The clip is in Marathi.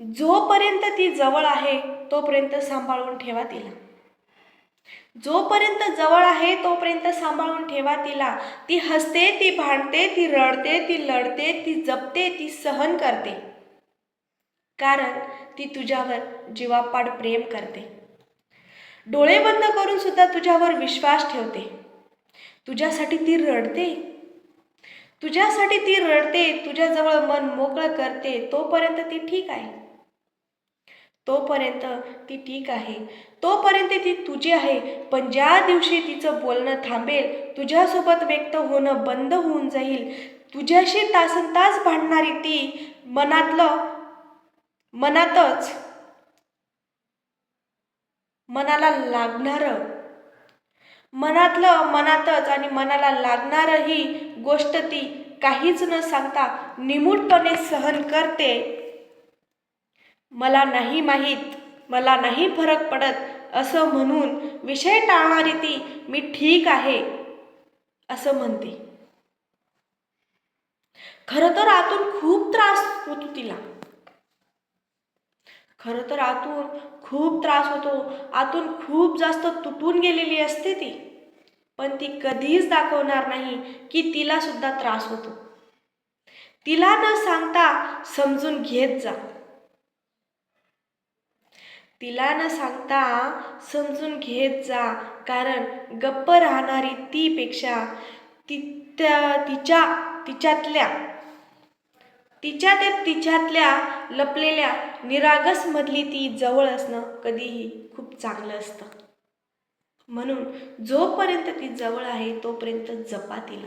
जोपर्यंत ती जवळ आहे तोपर्यंत सांभाळून ठेवा तिला. जोपर्यंत जवळ आहे तोपर्यंत सांभाळून ठेवा तिला. ती हसते ती भांडते ती रडते ती लढते ती जपते ती सहन करते. कारण ती तुझ्यावर जीवापाड प्रेम करते. डोळे बंद करून सुद्धा तुझ्यावर विश्वास ठेवते. तुझ्यासाठी ती रडते. तुझ्यासाठी ती रडते तुझ्याजवळ मन मोकळं करते तोपर्यंत ती ठीक आहे. तोपर्यंत ती ठीक आहे. तोपर्यंत ती तुझी आहे. पण ज्या दिवशी तिचं बोलणं थांबेल तुझ्यासोबत व्यक्त होणं बंद होऊन जाईल. तुझ्याशी तासन तास भांडणारी ती मनातलं मनातच मनाला लागणारं मनातलं मनातच आणि मनाला लागणारं ही गोष्ट ती काहीच न सांगता निमूटपणे सहन करते. मला नाही माहीत मला नाही फरक पडत असं म्हणून विषय टाळणारी ती मी ठीक आहे असं म्हणते. खरं तर आतून खूप त्रास होतो तिला. खरं तर आतून खूप त्रास होतो आतून खूप जास्त तुटून गेलेली असते ती. पण ती कधीच दाखवणार नाही की तिला सुद्धा त्रास होतो. तिला न सांगता समजून घेत जा. तिला न सांगता समजून घेत जा कारण गप्प राहणारी तीपेक्षा ती त्या तिच्या तिच्यातल्या तिच्या ते तिच्यातल्या लपलेल्या निरागसमधली ती जवळ असणं कधीही खूप चांगलं असतं. म्हणून जोपर्यंत ती जवळ आहे तोपर्यंत जपा तिला.